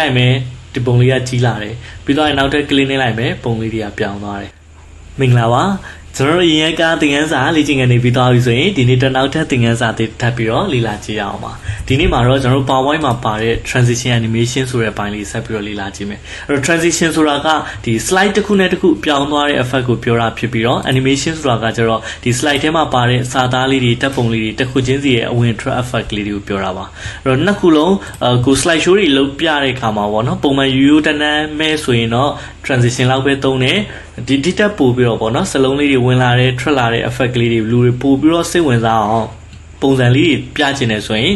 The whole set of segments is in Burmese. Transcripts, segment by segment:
နှိမ့်လိုက်မယ်ဒီပုံလေးကကြီးလာတယ်ပြီးတော့နောက်ထပ်ကလေးနှိမ့်လိုက်မယ်ပုံလေးတွေကပြောင်းသွားတယ်မင်္ဂလာပါ ကျွန်တော်တို့ရင်ရဲကားသင်ခန်းစာလေ့ကျင့်ခန်းနေပြီးသွားပြီဆိုရင်ဒီနေ့တစ်နောက်ထပ်သင်ခန်းစာတစ်ထပ်ပြီးတော့လေ့လာကြည့်ရအောင်ပါဒီနေ့မှာတော့ကျွန်တော်တို့ PowerPoint မှာပါတဲ့ transition animation ဆိုတဲ့ဘိုင်းလေးဆက်ပြီးတော့လေ့လာကြည့်မယ်အဲ့တော့ transition ဆိုတာကဒီ slide တစ်ခုနဲ့တစ်ခုပြောင်းသွားတဲ့ effect ကိုပြောတာဖြစ်ပြီးတော့ animation ဆိုတာကကျတော့ဒီ slide ထဲမှာပါတဲ့စာသားလေးတွေတက်ပုံလေးတွေတစ်ခုချင်းစီရဲ့အဝင် track effect လေးတွေကိုပြောတာပါအဲ့တော့နှစ်ခုလုံးအကို slide show တွေလုပ်ပြတဲ့အခါမှာပေါ့နော်ပုံမှန်ရိုးရိုးတန်းတန်းမဲ့ဆိုရင်တော့ transition လောက်ပဲသုံးတယ်ဒီဒီတက်ပို့ပြီးတော့ပေါ့နော်စလုံးလေးတွေဝင်လာတဲ့ထွက်လာတဲ့ effect လေးတွေလူတွေပို့ပြီးတော့စိတ်ဝင်စားအောင်ပုံစံလေးတွေပြချင်တယ်ဆိုရင်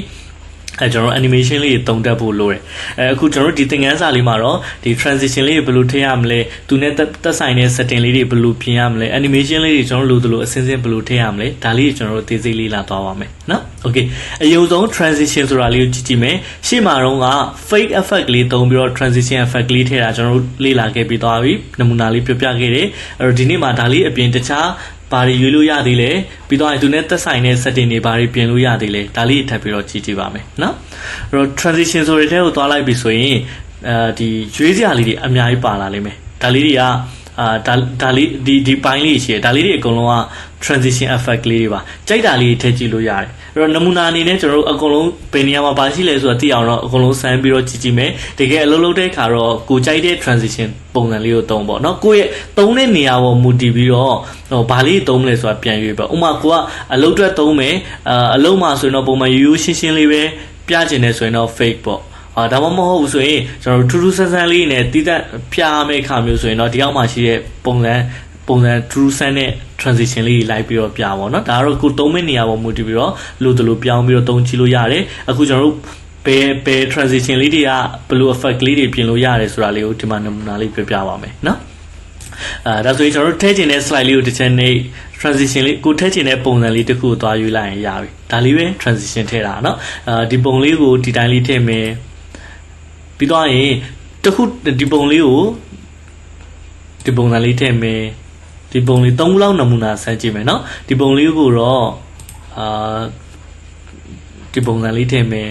အဲကျွန်တော်တို့ animation လေးတွေတုံတက်ဖို့လိုတယ်အဲအခုကျွန်တော်တို့ဒီသင်ခန်းစာလေးမှာတော့ဒီ transition လေးတွေဘယ်လိုထည့်ရမလဲသူနဲ့သက်သက်ဆိုင်တဲ့ setting လေးတွေဘယ်လိုပြင်ရမလဲ animation လေးတွေကျွန်တော်တို့လိုသလိုအစင်းစင်းဘယ်လိုထည့်ရမလဲဒါလေးတွေကျွန်တော်တို့သိသိလေးလာသွားပါမယ်နော် okay အရင်ဆုံး transition ဆိုတာလေးကိုကြည့်ကြည့်မယ်ရှေ့မှာတော့က fake effect လေးသုံးပြီးတော့ transition effect လေးထည့်တာကျွန်တော်တို့လေ့လာခဲ့ပြီးသွားပြီနမူနာလေးပြပြခဲ့တယ်အဲ့တော့ဒီနေ့မှာဒါလေးအပြင်တခြား ဘာတွေရွေးလို့ရသေးလဲပြီးတော့သူနဲ့သက်ဆိုင်တဲ့ setting တွေဘာတွေပြင်လို့ရသေးလဲဒါလေးထပ်ပြီးတော့ကြည့်ကြည့်ပါမယ်နော်အဲ့တော့ transition ဆိုတဲ့ထဲကိုသွားလိုက်ပြီဆိုရင်အဲဒီရွေးစရာလေးတွေအများကြီးပါလာလိမ့်မယ်ဒါလေးတွေကအာဒါဒါလေးဒီဒီပိုင်းလေးရှိတယ်ဒါလေးတွေအကုန်လုံးက transition effect လေးတွေပါကြိုက်တာလေးတွေထည့်ကြည့်လို့ရတယ် အဲ့တော့နမူနာအနေနဲ့ကျွန်တော်တို့အကုန်လုံးဘယ်နေရာမှာပါရှိလဲဆိုတာသိအောင်တော့အကုန်လုံးစမ်းပြီးတော့ကြည့်ကြည့်မယ်တကယ်အလုပ်လုပ်တဲ့အခါတော့ကိုကြိုက်တဲ့ transition ပုံစံလေးကိုသုံးပေါ့နော်ကိုယ့်ရဲ့သုံးတဲ့နေရာပေါ်မူတည်ပြီးတော့ဟိုဘာလေးသုံးမလဲဆိုတာပြန်ရွေးပေါ့ဥပမာကိုကအလုပ်အတွက်သုံးမယ်အာအလုပ်မှာဆိုရင်တော့ပုံမှန်ရိုးရိုးရှင်းရှင်းလေးပဲပြချင်တယ်ဆိုရင်တော့ fake ပေါ့အာဒါမှမဟုတ်ဘူးဆိုရင်ကျွန်တော်တို့ထူးထူးဆန်းဆန်းလေးနဲ့တီးသက်ပြားမယ့်ခါမျိုးဆိုရင်တော့ဒီအောက်မှာရှိတဲ့ပုံစံပုံစံ true sun နဲ့ transition လေးတွေလိုက်ပြီးတော့ပြပါတော့เนาะဒါကတော့ကိုသုံးမယ့်နေရာပေါ်မူတည်ပြီးတော့လို့တလို့ပြောင်းပြီးတော့သုံးကြည့်လို့ရတယ်အခုကျွန်တော်တို့ဘယ်ဘယ် transition လေးတွေကဘယ်လို effect လေးတွေပြင်လို့ရတယ်ဆိုတာလေးကိုဒီမှာနမူနာလေးပြပြပါမယ်เนาะအာဒါဆိုရင်ကျွန်တော်တို့ထည့်ချင်တဲ့ slide လေးကိုတစ်ချက်နေ transition လေးကိုထည့်ချင်တဲ့ပုံစံလေးတစ်ခုကိုသွားယူလိုက်ရင်ရပြီဒါလေးပဲ transition ထည့်တာเนาะအာဒီပုံလေးကိုဒီတိုင်းလေးထည့်မယ်ပြီးတော့ရင်တစ်ခုဒီပုံလေးကိုဒီပုံစံလေးထည့်မယ် ဒီပုံလေး၃ခုလောက်နမူနာဆန်းကြည့်မယ်နော်ဒီပုံလေးကိုတော့အာဒီပုံစံလေးထည့်မယ်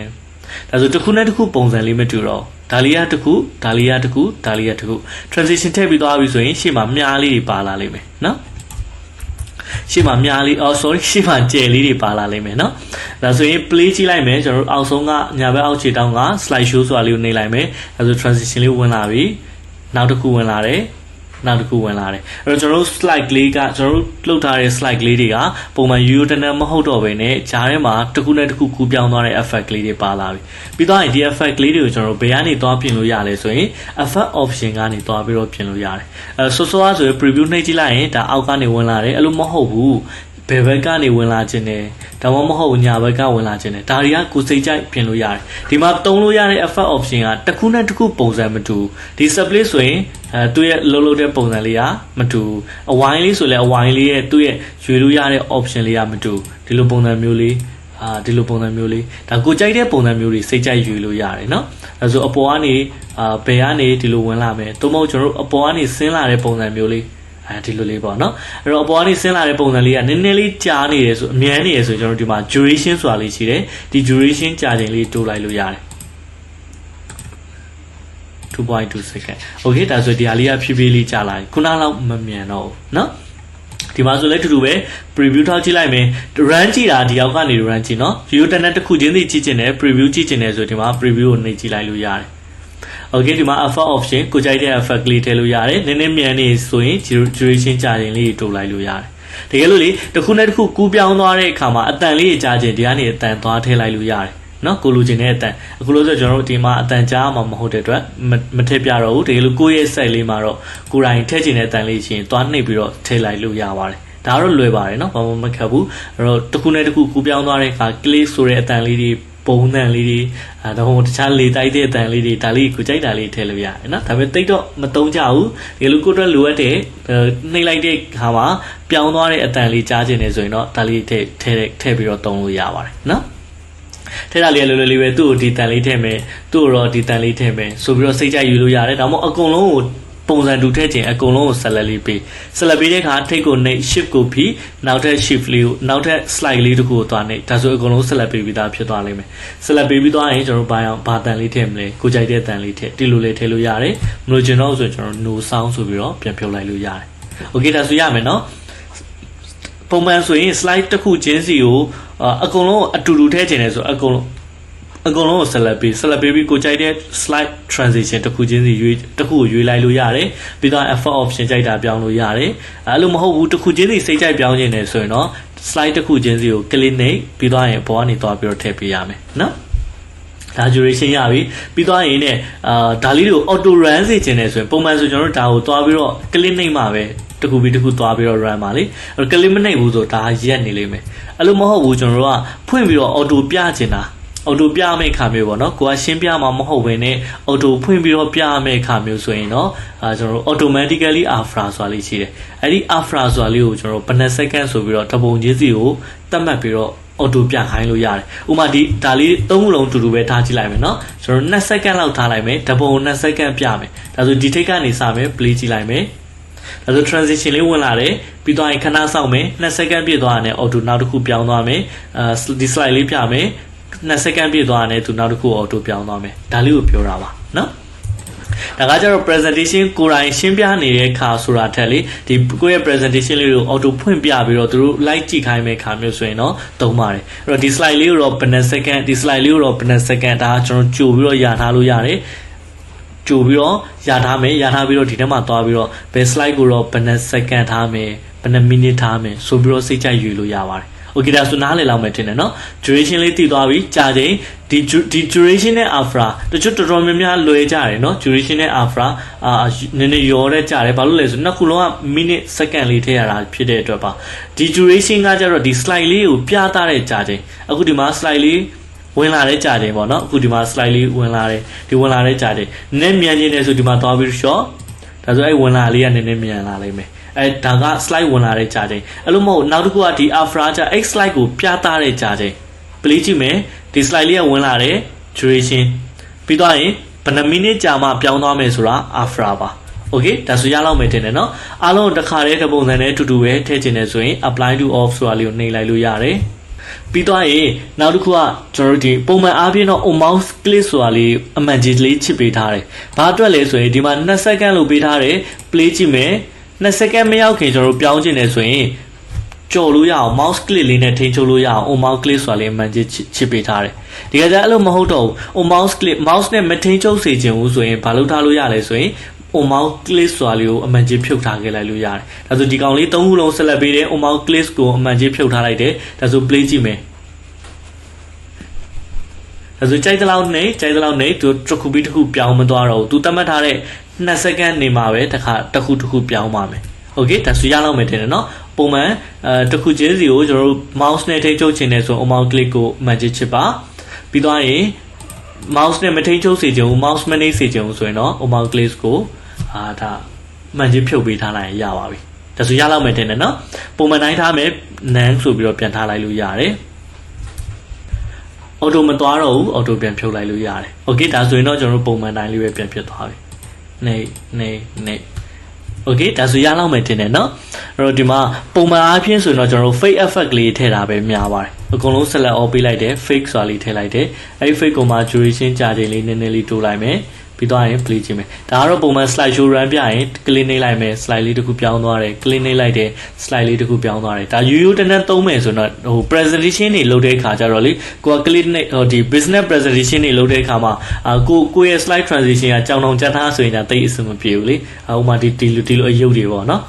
ဒါဆိုတစ်ခုနဲ့တစ်ခုပုံစံလေးမတူတော့ဒါလေးရတစ်ခုဒါလေးရတစ်ခုဒါလေးရတစ်ခု transition ထည့်ပြီးသွားပြီဆိုရင်ရှေ့မှာမြားလေးတွေပါလာလိမ့်မယ်နော်ရှေ့မှာမြားလေးအော် sorry ရှေ့မှာကျယ်လေးတွေပါလာလိမ့်မယ်နော်ဒါဆိုရင် play ကြည့်လိုက်မယ်ကျွန်တော်တို့အောက်ဆုံးကညာဘက်အောက်ခြေတောင်းက slide show ဆိုတာလေးကိုနှိပ်လိုက်မယ်ဒါဆို transition လေးဝင်လာပြီနောက်တစ်ခုဝင်လာတယ် နောက်တစ်ခုဝင်လာတယ်အဲ့တော့ကျွန်တော်တို့ slide လေးကကျွန်တော်တို့လှုပ်ထားတဲ့ slide လေးတွေကပုံမှန် UU တနမဟုတ်တော့ဘဲနဲ့ဂျားထဲမှာတစ်ခုနဲ့တစ်ခုကူးပြောင်းသွားတဲ့ effect လေးတွေပါလာပြီပြီးတော့ဒီ effect လေးတွေကိုကျွန်တော်တို့ဘယ်ကနေသွားပြင်လို့ရလဲဆိုရင် effect option ကနေသွားပြီးတော့ပြင်လို့ရတယ်အဲဆိုဆိုအားဆိုရင် preview နှိပ်ကြည့်လိုက်ရင်ဒါအောက်ကနေဝင်လာတယ်အဲ့လိုမဟုတ်ဘူး ဘယ်ဘက်ကနေဝင်လာခြင်းလဲဒါမှမဟုတ်ညာဘက်ကဝင်လာခြင်းလဲဒါတွေကကိုစိတ်ကြိုက်ပြင်လို့ရတယ်ဒီမှာတုံးလို့ရတဲ့ effect option ကတစ်ခုနဲ့တစ်ခုပုံစံမတူဒီ split ဆိုရင်အဲသူ့ရဲ့လှုပ်လှုပ်တဲ့ပုံစံလေးကမတူအဝိုင်းလေးဆိုလဲအဝိုင်းလေးရဲ့သူ့ရဲ့ရွေလို့ရတဲ့ option လေးကမတူဒီလိုပုံစံမျိုးလေးအာဒီလိုပုံစံမျိုးလေးဒါကိုကြိုက်တဲ့ပုံစံမျိုးတွေစိတ်ကြိုက်ရွေလို့ရတယ်เนาะအဲဆိုအပေါ်ကနေအာဘယ်ကနေဒီလိုဝင်လာမယ်သို့မဟုတ်ကျွန်တော်တို့အပေါ်ကနေဆင်းလာတဲ့ပုံစံမျိုးလေး အဲဒီလိုလေးပေါ့နော်အဲ့တော့အပေါ်ကနေဆင်းလာတဲ့ပုံစံလေးကနည်းနည်းလေးကြာနေတယ်ဆိုအမြဲနေရဆိုကျွန်တော်တို့ဒီမှာ duration ဆိုတာလေးရှိတယ်ဒီ duration ကြာချိန်လေးတိုးလိုက်လို့ရတယ်2.2 second okay ဒါဆိုဒီဟာလေးကဖြည်းဖြည်းလေးကြာလာပြီခုနလောက်မမြန်တော့ဘူးเนาะဒီမှာဆိုလဲတူတူပဲ preview ထောက်ကြည့်လိုက်မယ် run ကြည့်တာဒီအောက်ကနေ run ကြည့်เนาะ view တနက်တစ်ခုချင်းစီကြည့်ချင်တယ် preview ကြည့်ချင်တယ်ဆိုဒီမှာ preview ကိုနှိပ်ကြည့်လိုက်လို့ရတယ် okay ဒီမှာ alpha option ကိုကြိုက်တဲ့ alpha ကလေးထည့်လို့ရတယ်နည်းနည်းမြန်နေဆိုရင် duration ကြာရင်လေးတိုးလိုက်လို့ရတယ်တကယ်လို့လေတစ်ခုနဲ့တစ်ခုကူးပြောင်းသွားတဲ့အခါမှာအတန်လေးကြာခြင်းဒီကနေအတန်သွားထည့်လိုက်လို့ရတယ်နော်ကိုလူချင်းတဲ့အတန်အခုလို့ဆိုကျွန်တော်တို့ဒီမှာအတန်ကြားမှာမဟုတ်တဲ့အတွက်မထည့်ပြတော့ဘူးတကယ်လို့ကိုယ့်ရဲ့ site လေးမှာတော့ကိုယ်တိုင်ထည့်ချင်တဲ့အတန်လေးရှင်သွားနှိပ်ပြီးတော့ထည့်လိုက်လို့ရပါတယ်ဒါတော့လွယ်ပါတယ်နော်ဘာမှမခက်ဘူးအဲ့တော့တစ်ခုနဲ့တစ်ခုကူးပြောင်းသွားတဲ့အခါ click ဆိုတဲ့အတန်လေးတွေ ပုံသံလေးတွေအဲတော့ဟိုတခြားလေတိုက်တဲ့အတန်လေးတွေဒါလေးကိုကြိုက်တာလေးထည့်လို့ရတယ်နော်ဒါပေမဲ့တိတ်တော့မတုံးကြဘူးဒီလိုကိုအတွက်လိုအပ်တဲ့နှိမ့်လိုက်တဲ့ခါမှာပြောင်းသွားတဲ့အတန်လေးကြားကျင်နေဆိုရင်တော့ဒါလေးထည့်ထည့်ထည့်ပြီးတော့တုံးလို့ရပါတယ်နော်ထဲတာလေးလွယ်လွယ်လေးပဲသူ့ကိုဒီတန်လေးထည့်မယ်သူ့ကိုတော့ဒီတန်လေးထည့်မယ်ဆိုပြီးတော့စိတ်ကြယူလို့ရတယ်ဒါမှမဟုတ်အကုန်လုံးကို ပုံစံတူထည့်ခြင်းအကုန်လုံးကို select လေးပေး select ပေးတဲ့အခါထိတ်ကိုနှိပ် shift ကိုဖိနောက်ထပ် shift လေးကိုနောက်ထပ် slide လေးတစ်ခုကိုသွားနှိပ်ဒါဆိုအကုန်လုံး select ပေးပြီးသားဖြစ်သွားလိမ့်မယ် select ပေးပြီးသွားရင်ကျွန်တော်တို့ဘာအောင်ဘာတန်လေးထည့်မလဲကိုကြိုက်တဲ့တန်လေးထည့်ဒီလိုလေးထည့်လို့ရတယ်မလို့ကျွန်တော်ဆိုကျွန်တော် no sound ဆိုပြီးတော့ပြန်ဖြုတ်လိုက်လို့ရတယ် okay ဒါဆိုရမယ်နော်ပုံမှန်ဆိုရင် slide တစ်ခုချင်းစီကိုအာအကုန်လုံးအတူတူထည့်ချင်တယ်ဆိုအကုန်လုံး အကုန်လုံးကို select ပေး select ပေးပြီးကိုကြိုက်တဲ့ slide transition တစ်ခုချင်းစီရွေးတစ်ခုကိုရွေးလိုက်လို့ရတယ်ပြီးတော့ effort option ကြိုက်တာပြောင်းလို့ရတယ်အဲလိုမဟုတ်ဘူးတစ်ခုချင်းစီစိတ်ကြိုက်ပြောင်းခြင်းနဲ့ဆိုရင်တော့ slide တစ်ခုချင်းစီကို click နှိပ်ပြီးတော့ရင်ဘောကနေသွားပြီးတော့ထည့်ပေးရမယ်နော်ဒါ duration ရပြီပြီးသွားရင်ねအာဒါလေးတွေကို auto run စေချင်တယ်ဆိုရင်ပုံမှန်ဆိုကျွန်တော်တို့ဒါကိုသွားပြီးတော့ click နှိပ်မှာပဲတခုပြီးတခုသွားပြီးတော့ run ပါလေအဲ့ click မနှိပ်ဘူးဆိုဒါရက်နေလိမ့်မယ်အဲ့လိုမဟုတ်ဘူးကျွန်တော်တို့ကဖွင့်ပြီးတော့ auto ပြချင်တာ အော်တိုပြမဲ့ခါမျိုးပေါ့နော်ကိုကရှင်းပြမှာမဟုတ်ဘဲနဲ့အော်တိုဖွင့်ပြီးတော့ပြမဲ့ခါမျိုးဆိုရင်တော့အဲကျွန်တော်တို့ automatically afra ဆိုတာလေးရှိတယ်အဲ့ဒီ afra ဆိုတာလေးကိုကျွန်တော်တို့ဘယ်နှစက္ကန့်ဆိုပြီးတော့တပုံချင်းစီကိုသတ်မှတ်ပြီးတော့အော်တိုပြန်ခိုင်းလို့ရတယ်။ဥမာဒီဒါလေးသုံးခုလုံးတူတူပဲထားကြည့်လိုက်မယ်နော်။ကျွန်တော်2စက္ကန့်လောက်ထားလိုက်မယ်။တပုံ2စက္ကန့်ပြမယ်။ဒါဆိုဒီထိပ်ကနေစမယ်။ play ကြည့်လိုက်မယ်။ဒါဆို transition လေးဝင်လာတယ်။ပြီးတော့ရင်ခဏစောင့်မယ်။2စက္ကန့်ပြည့်သွားတာနဲ့အော်တိုနောက်တစ်ခုပြောင်းသွားမယ်။အဲဒီ slide လေးပြမယ်။ 2စက္ကန့်ပြည့်သွားတာနဲ့သူနောက်တစ်ခုအော်တိုပြောင်းသွားမယ်ဒါလေးကိုပြောတာပါနော်ဒါကကြတော့ presentation ကိုယ်တိုင်ရှင်းပြနေတဲ့ခါဆိုတာထက်လေဒီကိုယ့်ရဲ့ presentation လေးကို auto ဖွင့်ပြပြီးတော့သူတို့ live ကြည့်ခိုင်းမဲ့ခါမျိုးဆိုရင်တော့သုံးပါတယ်အဲ့တော့ဒီ slide လေးကိုတော့ဘယ်နှ second ဒီ slide လေးကိုတော့ဘယ်နှ second ဒါကျွန်တော်ကြိုပြီးတော့ယာထားလို့ရတယ်ကြိုပြီးတော့ယာထားမယ်ယာထားပြီးတော့ဒီထဲမှာသွားပြီးတော့ဘယ် slide ကိုတော့ဘယ်နှ second ထားမယ်ဘယ်နှ minute ထားမယ်ဆိုပြီးတော့စိတ်ကြိုက်ယူလို့ရပါတယ် okay ဒါဆိုနားလည်လောက်မယ်ထင်တယ်နော် duration လေးတည်သွားပြီကြာချိန်ဒီဒီ duration နဲ့ alpha တချို့တော်တော်များများလွယ်ကြတယ်နော် duration နဲ့ alpha အာနည်းနည်းရောတဲ့ကြတယ်ဘာလို့လဲဆိုနှစ်ခုလုံးက minute second လေးထည့်ရတာဖြစ်တဲ့အတွက်ပါဒီ duration ကကြတော့ဒီ slide လေးကိုပြသတဲ့ကြာချိန်အခုဒီမှာ slide လေးဝင်လာတဲ့ကြာချိန်ပေါ့နော်အခုဒီမှာ slide လေးဝင်လာတယ်ဒီဝင်လာတဲ့ကြာချိန်နည်းမြန်ချင်းနေဆိုဒီမှာသွားပြီး short ဒါဆိုအဲ့ဝင်လာလေးကနည်းနည်းမြန်လာလိမ့်မယ်အဲဒါက slide ဝင်လာတဲ့ကြာချိန်အဲ့လိုမဟုတ်နောက်တစ်ခုကဒီ alpha ကြာ x slide ကိုပြသတဲ့ကြာချိန် play ကြည့်မယ်ဒီ slide လေးကဝင်လာတဲ့ duration ပြီးတော့ရင်ဘယ်နှမိနစ်ကြာမှပြောင်းသွားမယ်ဆိုတာ alpha ပါ okay ဒါဆိုရလောက်မယ်ထင်တယ်နော်အားလုံးတစ်ခါတည်းတစ်ပုံစံနဲ့အတူတူပဲထည့်ချင်တယ်ဆိုရင် apply to off ဆိုတာလေးကိုနှိပ်လိုက်လို့ရတယ် ပြီးတော့ရင်နောက်တစ်ခုကကျွန်တော်တို့ဒီပုံမှန်အားဖြင့်တော့ on mouse click ဆိုတာလေးအမှန်ကြီးလေးချစ်ပေးထားတယ်။ဘာအတွက်လဲဆိုရင်ဒီမှာ2 second လို့ပေးထားတယ် play ကြည့်မယ်2 second မရောက်ခင်ကျွန်တော်တို့ပြောင်းချင်တယ်ဆိုရင်ကြော်လို့ရအောင် mouse click လေးနဲ့ထိန်းချုပ်လို့ရအောင် on mouse click ဆိုတာလေးအမှန်ကြီးချစ်ပေးထားတယ်။ဒီကကြအဲ့လိုမဟုတ်တော့ဘူး on mouse click mouse နဲ့မထိန်းချုပ်စေချင်ဘူးဆိုရင်ဘာလုပ်ထားလို့ရလဲဆိုရင် on mouse click ဆိုတာလေးကိုအမှန်ကြီးဖြုတ်ထားခဲ့လိုက်လို့ရတယ်။ဒါဆိုဒီကောင်လေး၃ခုလုံးဆက်လက်ပေးတယ် on mouse click ကိုအမှန်ကြီးဖြုတ်ထားလိုက်တယ်။ဒါဆို play ကြည့်မယ်။ဒါဆိုကြိုက်တဲ့လောက်နေကြိုက်တဲ့လောက်နေသူတစ်ခုပြီးတစ်ခုပြောင်းမသွားတော့ဘူး။ तू သတ်မှတ်ထားတဲ့2စက္ကန့်နေမှာပဲတစ်ခါတစ်ခုတစ်ခုပြောင်းပါမယ်။ Okay ဒါဆိုရလောက်မယ်တင်တယ်နော်။ပုံမှန်အဲတစ်ခုချင်းစီကိုကျွန်တော်တို့ mouse နဲ့ထိချုပ်ချင်တယ်ဆို on mouse click ကို magic ချစ်ပါ။ပြီးသွားရင် mouse နဲ့မထိချုပ်စေချင်ဘူး mouse မနှိပ်စေချင်ဘူးဆိုရင်တော့ on mouse click ကို အာဒါမှန်ချင်းဖြုတ်ပေးထားလိုက်ရင်ရပါပြီ။ဒါဆိုရလောက်မယ်တင်တယ်နော်။ပုံမှန်တိုင်းထားမယ် none ဆိုပြီးတော့ပြန်ထားလိုက်လို့ရတယ်။ auto မသွားတော့ဘူး auto ပြန်ဖြုတ်လိုက်လို့ရတယ်။ Okay ဒါဆိုရင်တော့ကျွန်တော်တို့ပုံမှန်တိုင်းလေးပဲပြန်ဖြစ်သွားပြီ။နေနေနေ Okay ဒါဆိုရလောက်မယ်တင်တယ်နော်။အဲ့တော့ဒီမှာပုံမှန်အားဖြင့်ဆိုရင်တော့ကျွန်တော်တို့ fake effect လေးထည့်တာပဲများပါတယ်။အကုန်လုံး select all ပေးလိုက်တယ် fake ဆိုတာလေးထည့်လိုက်တယ်။အဲ့ဒီ fake ကိုမှ duration ကြာချိန်လေးနည်းနည်းလေးတိုးလိုက်မယ်။ ပြီးသွားရင် play ကြည့်မယ်ဒါကတော့ပုံမှန် slide show run ပြရင် click နှိပ်လိုက်မယ် slide လေးတစ်ခုပြောင်းသွားတယ် click နှိပ်လိုက်တယ် slide လေးတစ်ခုပြောင်းသွားတယ်ဒါရိုးရိုးတန်းတန်းသုံးမယ်ဆိုတော့ဟို presentation တွေလုပ်တဲ့အခါကျတော့လေကိုက click နှိပ်ဟိုဒီ business presentation တွေလုပ်တဲ့အခါမှာအာကိုကိုရဲ့ slide transition ကကြောင်တောင်ကြက်ထားဆိုရင်ဒါတိတ်အဆင်မပြေဘူးလေဟိုမှာဒီဒီလိုဒီလိုအယုတ်တွေပေါ့နော်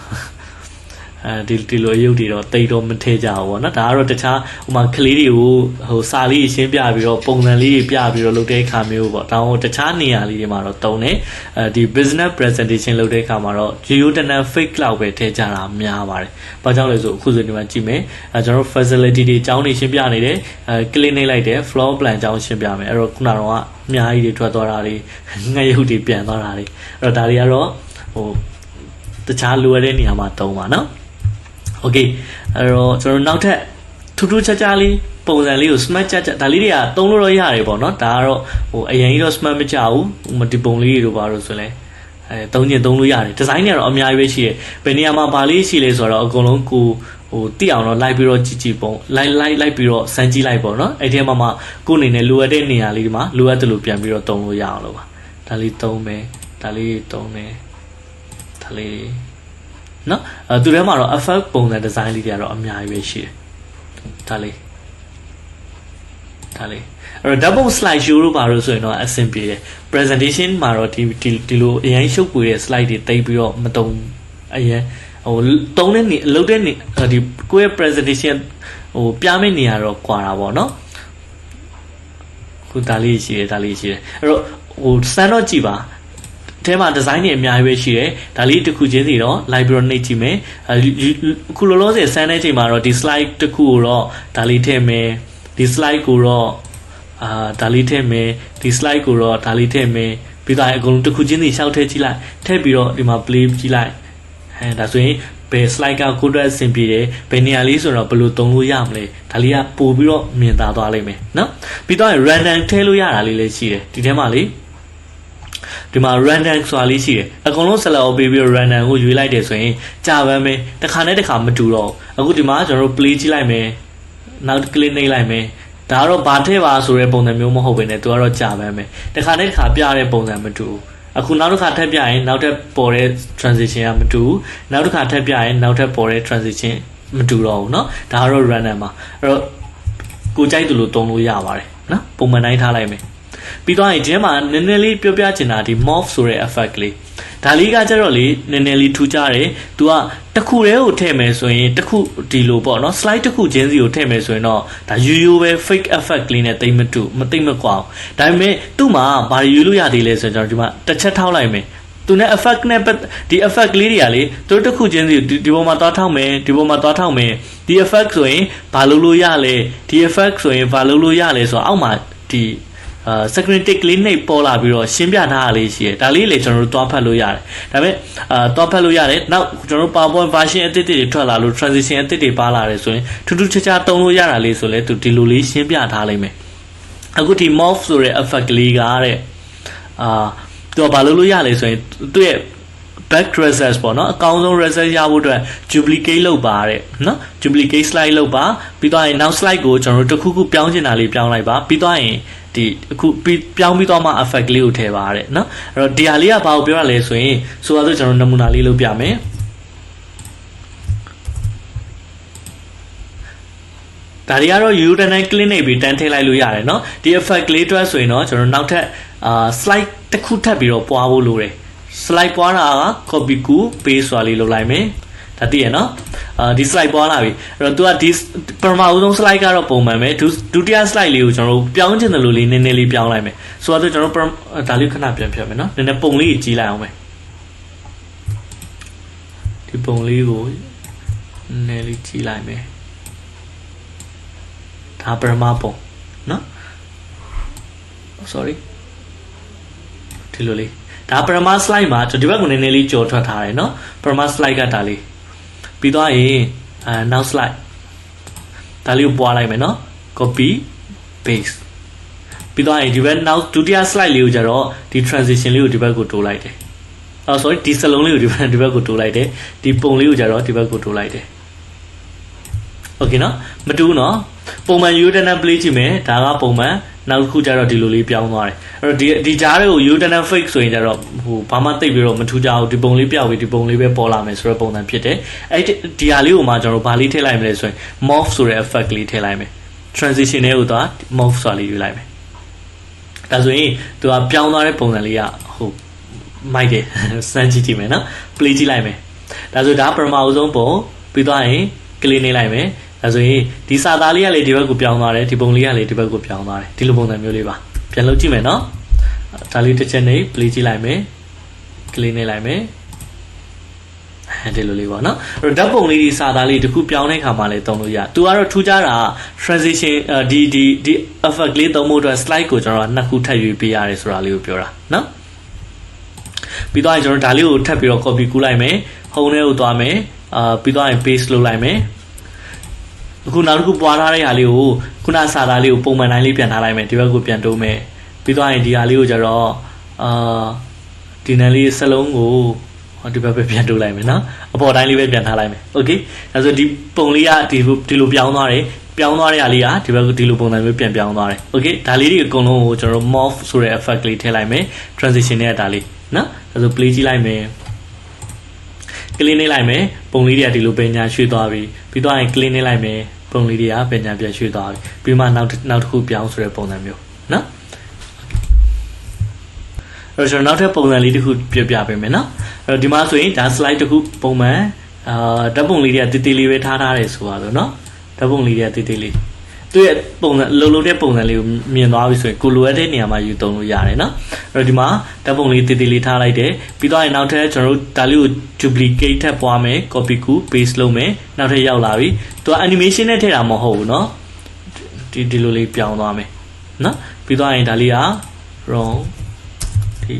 အဲဒီဒီလိုရုပ်တွေတော့တိတ်တော့မထဲကြဘူးပေါ့နော်ဒါကတော့တခြားဟိုမှာကလေးတွေကိုဟိုစာလေးရှင်းပြပြီးတော့ပုံစံလေးပြပြီးတော့လုပ်တဲ့အခါမျိုးပေါ့ဒါတော့တခြားနေရာလေးတွေမှာတော့တုံးတယ်အဲဒီ business presentation လုပ်တဲ့အခါမှာတော့ geo tenant fake cloud ပဲထည့်ကြတာများပါတယ်ဘာကြောင့်လဲဆိုအခုဆိုဒီမှာကြည့်မယ်အဲကျွန်တော်တို့ facility တွေအကြောင်းတွေရှင်းပြနေတယ်အဲ click နှိပ်လိုက်တယ် floor plan အကြောင်းရှင်းပြမယ်အဲ့တော့ခုနကတော့အများကြီးတွေထွက်သွားတာတွေငှက်ရုပ်တွေပြန်သွားတာတွေအဲ့တော့ဒါတွေကတော့ဟိုတခြားလိုရတဲ့နေရာမှာတုံးပါနော် okay အဲ့တော့ကျွန်တော်နောက်ထပ်ထူးထူးခြားခြားလေးပုံစံလေးကို smart ကြကြဒါလေးတွေကသုံးလို့တော့ရတယ်ပေါ့နော်ဒါကတော့ဟိုအရင်ကြီးတော့ smart မကြဘူးဟိုဒီပုံလေးတွေတို့ပါလို့ဆိုလဲအဲသုံးကျင်သုံးလို့ရတယ်ဒီဇိုင်းတွေကတော့အများကြီးပဲရှိတယ်ဘယ်နေရာမှာဘာလေးရှိလဲဆိုတော့အကုန်လုံးကိုဟိုတိအောင်တော့လိုက်ပြီးတော့ကြည့်ကြည့်ပုံလိုက်လိုက်လိုက်ပြီးတော့စမ်းကြည့်လိုက်ပေါ့နော်အဲ့ဒီမှာမှကိုယ်အနေနဲ့လိုအပ်တဲ့နေရာလေးဒီမှာလိုအပ်တယ်လို့ပြန်ပြီးတော့သုံးလို့ရအောင်လို့ပါဒါလေးသုံးမယ်ဒါလေးသုံးမယ်ဒါလေး နော်အဲသူထဲမှာတော့ effect ပုံစံ design လေးတွေကတော့အများကြီးပဲရှိတယ်ဒါလေးဒါလေးအဲ့တော့ double slide show လို့ပါလို့ဆိုရင်တော့အဆင်ပြေတယ် presentation မှာတော့ဒီဒီဒီလိုအရင်ရှုပ်ပွေတဲ့ slide တွေတိတ်ပြီးတော့မတုံအရင်ဟိုတုံးတဲ့နေအလုပ်တဲ့နေဒီကိုယ့်ရဲ့ presentation ဟိုပြမယ့်နေရာတော့ကွာတာပေါ့နော်ခုဒါလေးရှိတယ်ဒါလေးရှိတယ်အဲ့တော့ဟိုစမ်းတော့ကြည့်ပါ အဲမှာဒီဇိုင်းတွေအများကြီးပဲရှိတယ်ဒါလေးတစ်ခုချင်းစီတော့ live ပြီးတော့နှိပ်ကြည့်မယ်အခုလောလောဆယ်စမ်းတဲ့ချိန်မှာတော့ဒီ slide တစ်ခုကိုတော့ဒါလေးထည့်မယ်ဒီ slide ကိုတော့အာဒါလေးထည့်မယ်ဒီ slide ကိုတော့ဒါလေးထည့်မယ်ပြီးတော့အကုန်လုံးတစ်ခုချင်းစီရှောက်ထည့်ကြည့်လိုက်ထည့်ပြီးတော့ဒီမှာ play ကြည့်လိုက်အဲဒါဆိုရင်ဘယ် slide ကကိုယ်အတွက်အဆင်ပြေတယ်ဘယ်နေရာလေးဆိုတော့ဘယ်လိုသုံးလို့ရမလဲဒါလေးကပို့ပြီးတော့မြင်သာသွားလိမ့်မယ်နော်ပြီးတော့ random ထည့်လို့ရတာလေးလည်းရှိတယ်ဒီထဲမှာလေ ဒီမှာ random ဆိုတာလေးရှိတယ်အကုန်လုံး select ပေးပြီး random ကိုရွေးလိုက်တယ်ဆိုရင်ကြာပန်းပဲတစ်ခါနဲ့တစ်ခါမတူတော့အခုဒီမှာကျွန်တော်တို့ play ကြည့်လိုက်မယ်နောက် click နှိပ်လိုက်မယ်ဒါကတော့ဘာထည့်ပါဆိုတဲ့ပုံစံမျိုးမဟုတ်ဘဲနဲ့သူကတော့ကြာပန်းပဲတစ်ခါနဲ့တစ်ခါပြတဲ့ပုံစံမတူဘူးအခုနောက်တစ်ခါထပ်ပြရင်နောက်ထပ်ပေါ်တဲ့ transition ကမတူဘူးနောက်တစ်ခါထပ်ပြရင်နောက်ထပ်ပေါ်တဲ့ transition မတူတော့ဘူးเนาะဒါကတော့ random ပါအဲ့တော့ကိုကြိုက်သူလိုတုံးလို့ရပါတယ်เนาะပုံမှန်တိုင်းထားလိုက်မယ် ပြီးတော့ဒီထဲမှာနည်းနည်းလေးပြောပြချင်တာဒီ morph ဆိုတဲ့ effect လေးဒါလေးကကြတော့လေနည်းနည်းလေးထူကြတယ်။ तू ကတစ်ခုတည်းကိုထည့်မယ်ဆိုရင်တစ်ခုဒီလိုပေါ့နော် slide တစ်ခုချင်းစီကိုထည့်မယ်ဆိုရင်တော့ဒါရိုးရိုးပဲ fake effect လေးနဲ့တိတ်မတူမတိတ်မကွာအောင်။ဒါပေမဲ့သူ့မှာဘာယူလို့ရသေးလဲဆိုတော့ကျွန်တော်ဒီမှာတစ်ချက်ထောက်လိုက်မယ်။သူနဲ့ effect နဲ့ဒီ effect လေးတွေကလေသူတစ်ခုချင်းစီဒီပေါ်မှာသွားထောက်မယ်ဒီပေါ်မှာသွားထောက်မယ်ဒီ effect ဆိုရင်ဘာလုပ်လို့ရလဲဒီ effect ဆိုရင်ဘာလုပ်လို့ရလဲဆိုတော့အောက်မှာဒီ အာ screen tick လေးနှိပ်ပေါ်လာပြီးတော့ရှင်းပြထားတာလေးရှိတယ်ဒါလေးလေကျွန်တော်တို့တွားဖတ်လို့ရတယ်ဒါပေမဲ့အာတွားဖတ်လို့ရတယ်နောက်ကျွန်တော်တို့ PowerPoint version အသစ်တွေထွက်လာလို့ transition အသစ်တွေပါလာတယ်ဆိုရင်ထူးထူးခြားခြားတုံးလို့ရတာလေးဆိုလဲသူဒီလိုလေးရှင်းပြထားလိမ့်မယ်အခုဒီ morph ဆိုတဲ့ effect လေးကတဲ့အာသူကဘာလုပ်လို့ရလဲဆိုရင်သူ့ရဲ့ back recess ပေါ့နော်အကောင်းဆုံး recess ရဖို့အတွက် duplicate လုပ်ပါတဲ့နော် duplicate slide လုပ်ပါပြီးတော့ရင်နောက် slide ကိုကျွန်တော်တို့တစ်ခုခုပြောင်းချင်တာလေးပြောင်းလိုက်ပါပြီးတော့ရင် ဒီအခုပြောင်းပြီးတော့မှ effect လေးကိုထည့်ပါတဲ့နော်အဲ့တော့ဒီဟာလေးကဘာကိုပြောရလဲဆိုရင်ဆိုတော့ကျွန်တော်နမူနာလေးလုပ်ပြမယ်ဒါတွေကတော့ U dynamic clinic ပြီးတန်းထည့်လိုက်လို့ရတယ်เนาะဒီ effect လေးတွက်ဆိုရင်တော့ကျွန်တော်နောက်ထပ်အာ slide တစ်ခုထပ်ပြီးတော့ပွားဖို့လိုတယ် slide ပွားတာက copy ကူ paste ဆိုတာလေးလုပ်လိုက်မယ် ဒါသိရနော်အာဒီ slide ပွားလာပြီအဲ့တော့ तू ကဒီပထမဦးဆုံး slide ကတော့ပုံမှန်ပဲဒုတိယ slide လေးကိုကျွန်တော်တို့ပြောင်းချင်တယ်လို့လေးနည်းနည်းလေးပြောင်းလိုက်မယ်ဆိုတော့ကျွန်တော်တို့ဒါလေးခဏပြန်ဖြတ်မယ်နော်နည်းနည်းပုံလေးကြီးလိုက်အောင်ပဲဒီပုံလေးကိုနည်းနည်းလေးကြီးလိုက်မယ်ဒါပထမပုံနော် sorry ဒီလိုလေးဒါပထမ slide မှာဒီဘက်ကိုနည်းနည်းလေးကြော်ထွက်ထားတယ်နော်ပထမ slide ကဒါလေး ပြီးသွားရင်အဲနောက် slide ဒါလေးကိုပွားလိုက်မယ်เนาะ copy paste ပြီးသွားရင်ဒီဘက်နောက်ဒုတိယ slide လေးကိုကျတော့ဒီ transition လေးကိုဒီဘက်ကိုတိုးလိုက်တယ်အော် sorry ဒီစလုံးလေးကိုဒီဘက်ဒီဘက်ကိုတိုးလိုက်တယ်ဒီပုံလေးကိုကျတော့ဒီဘက်ကိုတိုးလိုက်တယ် okay เนาะမတူဘူးเนาะပုံမှန် Udana play ကြည့်မယ်ဒါကပုံမှန် နောက်တစ်ခုကျတော့ဒီလိုလေးပြောင်းသွားတယ်အဲ့တော့ဒီဒီကြားတွေကို Udana fake ဆိုရင်ကျတော့ဟိုဘာမှတိတ်ပြီးတော့မထူးကြဘူးဒီပုံလေးပြောက်ပြီးဒီပုံလေးပဲပေါ်လာမယ်ဆိုတော့ပုံစံဖြစ်တယ်အဲ့ဒီဟာလေးကိုမှကျွန်တော်ဘာလေးထည့်လိုက်မလဲဆိုရင် morph ဆိုတဲ့ effect လေးထည့်လိုက်မယ် transition တွေကိုသွား morph ဆိုတာလေးယူလိုက်မယ်ဒါဆိုရင်သူကပြောင်းသွားတဲ့ပုံစံလေးကဟိုမိုက်တယ်စမ်းကြည့်ကြည့်မယ်နော် play ကြည့်လိုက်မယ်ဒါဆိုဒါပထမအဆုံးပုံပြီးသွားရင် click နေလိုက်မယ် ဒါဆိုရင်ဒီစာသားလေးကလေဒီဘက်ကိုပြောင်းသွားတယ်ဒီပုံလေးကလေဒီဘက်ကိုပြောင်းသွားတယ်ဒီလိုပုံစံမျိုးလေးပါပြန်လုပ်ကြည့်မယ်နော်ဒါလေးတစ်ချက်နေ play ကြည့်လိုက်မယ် click နေလိုက်မယ်ဒီလိုလေးပေါ့နော်အဲ့တော့ဓာတ်ပုံလေးဒီစာသားလေးတခုပြောင်းတဲ့ခါမှလည်းသုံးလို့ရသူကတော့ထူးခြားတာ transition ဒီဒီဒီ effect လေးသုံးဖို့အတွက် slide ကိုကျွန်တော်ကနှစ်ခုထပ်ရွေးပေးရတယ်ဆိုတာလေးကိုပြောတာနော်ပြီးတော့ကျွန်တော်ဒါလေးကိုထပ်ပြီးတော့ copy ကူးလိုက်မယ် home ထဲကိုသွားမယ်အာပြီးတော့ paste လုပ်လိုက်မယ် အခုနောက်တစ်ခုပွားထားတဲ့ဟာလေးကိုခုနစာသားလေးကိုပုံမှန်တိုင်းလေးပြန်ထားလိုက်မယ်ဒီဘက်ကိုပြန်တိုးမယ်ပြီးတော့ရင်ဒီဟာလေးကိုကျတော့အာ ဒီနန်းလေးစလုံးကိုဟောဒီဘက်ပဲပြန်တိုးလိုက်မယ်နော်အပေါ်တိုင်းလေးပဲပြန်ထားလိုက်မယ်โอเคဒါဆိုဒီပုံလေးကဒီလိုဒီလိုပြောင်းသွားတယ်ပြောင်းသွားတဲ့ဟာလေးကဒီဘက်ဒီလိုပုံစံမျိုးပြန်ပြောင်းသွားတယ်โอเคဒါလေးတွေအကုန်လုံးကိုကျွန်တော်တို့ morph ဆိုတဲ့ effect လေးထည့်လိုက်မယ် transition နဲ့ဒါလေးနော်ဒါဆို play ကြည့်လိုက်မယ် ကလင်းနေလိုက်မယ်ပုံလေးတွေကဒီလိုပညာရွှေ့သွားပြီပြီးတော့ရင်ကလင်းနေလိုက်မယ် ပုံလေးတွေကပညာပြန်ရွှေ့သွားပြီပြီးမှနောက်တစ်နောက်တစ်ခုပြောင်းဆိုတဲ့ပုံစံမျိုးနော်အဲ့တော့ကျွန်တော်နောက်ထပ်ပုံစံလေးတစ်ခုပြပြပေးမယ်နော်အဲ့တော့ဒီမှာဆိုရင်ဒါ slide တစ်ခုပုံမှန်အာဓာတ်ပုံလေးတွေကတည်တည်လေးပဲထားထားတယ်ဆိုပါတော့နော်ဓာတ်ပုံလေးတွေကတည်တည်လေး သူ့ရဲ့ပုံစံလုံလုံတဲ့ပုံစံလေးကိုမြင်သွားပြီဆိုရင်ကိုလိုအပ်တဲ့နေရာမှာယူသုံးလို့ရတယ်နော်အဲ့တော့ဒီမှာဓာတ်ပုံလေးတည်တည်လေးထားလိုက်တယ်ပြီးတော့ရင်နောက်ထပ်ကျွန်တော်တို့ဒါလေးကို duplicate ထပ်ပွားမယ် copy ကူ paste လုပ်မယ်နောက်ထပ်ရောက်လာပြီသူက animation နဲ့ထည့်တာမဟုတ်ဘူးနော်ဒီဒီလိုလေးပြောင်းသွားမယ်နော်ပြီးတော့ရင်ဒါလေးက wrong ဒီ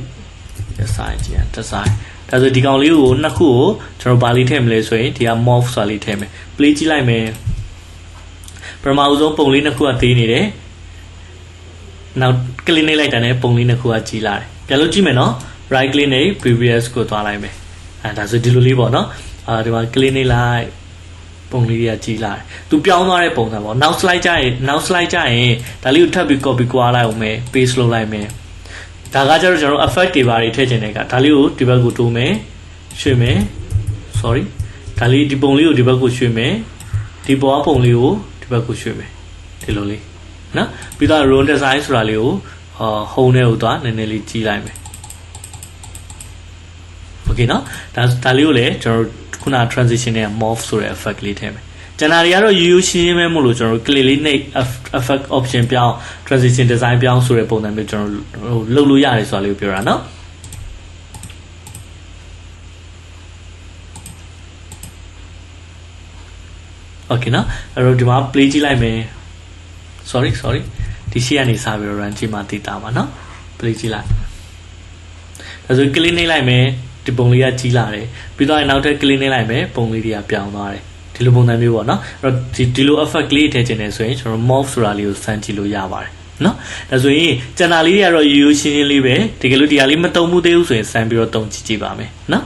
design ကြီး design ဒါဆိုဒီကောင်လေးကိုနှစ်ခုကိုကျွန်တော်ဗာလေးထည့်မလဲဆိုရင်ဒီက morph ဆိုတာလေးထည့်မယ် play ကြည့်လိုက်မယ် ပထမဦးဆုံးပုံလေးနှစ်ခုကသေးနေတယ်နောက်ကလင်းနေလိုက်တာနဲ့ပုံလေးနှစ်ခုကကြီးလာတယ်ပြန်လို့ကြည့်မယ်နော် right click နဲ့ previous ကိုသွားလိုက်မယ်အဲဒါဆိုဒီလိုလေးပေါ့နော်အာဒီမှာ click နေလိုက်ပုံလေးတွေကကြီးလာတယ်သူပြောင်းသွားတဲ့ပုံစံပေါ့နောက် slide ကြရင်နောက် slide ကြရင်ဒါလေးကိုထပ်ပြီး copy ကွာလိုက်အောင်မယ် paste လုပ်လိုက်မယ်ဒါကကျတော့ကျွန်တော် effect တွေပါတွေထည့်ချင်တဲ့ကဒါလေးကိုဒီဘက်ကိုတိုးမယ်ရွှေ့မယ် sorry ဒါလေးဒီပုံလေးကိုဒီဘက်ကိုရွှေ့မယ်ဒီပေါ်ကပုံလေးကို ဒီဘက်ကိုရွှေ့မယ်ဒီလိုလေးနော်ပြီးတော့ row design ဆိုတာလေးကိုဟော home ထဲကိုသွားနည်းနည်းလေးကြီးလိုက်မယ်โอเคနော်ဒါဒါလေးကိုလည်းကျွန်တော်တို့ခုန transition နဲ့ morph ဆိုတဲ့ effect လေးထည့်မယ်ကျန်တာတွေကတော့ရိုးရိုးရှင်းရှင်းပဲမို့လို့ကျွန်တော်တို့ click လေးနှိပ် effect option ပြောင်း transition design ပြောင်းဆိုတဲ့ပုံစံမျိုးကျွန်တော်တို့လုပ်လို့ရတယ်ဆိုတာလေးကိုပြောတာ နော် okay နော်အဲ့တော့ဒီမှာ play ကြည့်လိုက်မယ် sorry sorry ဒီရှေ့ကနေစပြီးတော့ run ကြည့်မှသိတာပါနော် play ကြည့်လိုက်ဒါဆို click နှိပ်လိုက်မယ်ဒီပုံလေးကကြီးလာတယ်ပြီးတော့နောက်ထပ် click နှိပ်လိုက်မယ်ပုံလေးတွေကပြောင်းသွားတယ်ဒီလိုပုံစံမျိုးပေါ့နော်အဲ့တော့ဒီဒီလို effect လေးထည့်ခြင်းနေဆိုရင်ကျွန်တော် morph ဆိုတာလေးကိုစမ်းကြည့်လို့ရပါတယ်နော်ဒါဆိုရင်ကျန်တာလေးတွေကတော့ရိုးရိုးရှင်းရှင်းလေးပဲတကယ်လို့ဒီဟာလေးမတုံမှုသေးဘူးဆိုရင်စမ်းပြီးတော့တုံကြည့်ကြည့်ပါမယ်နော်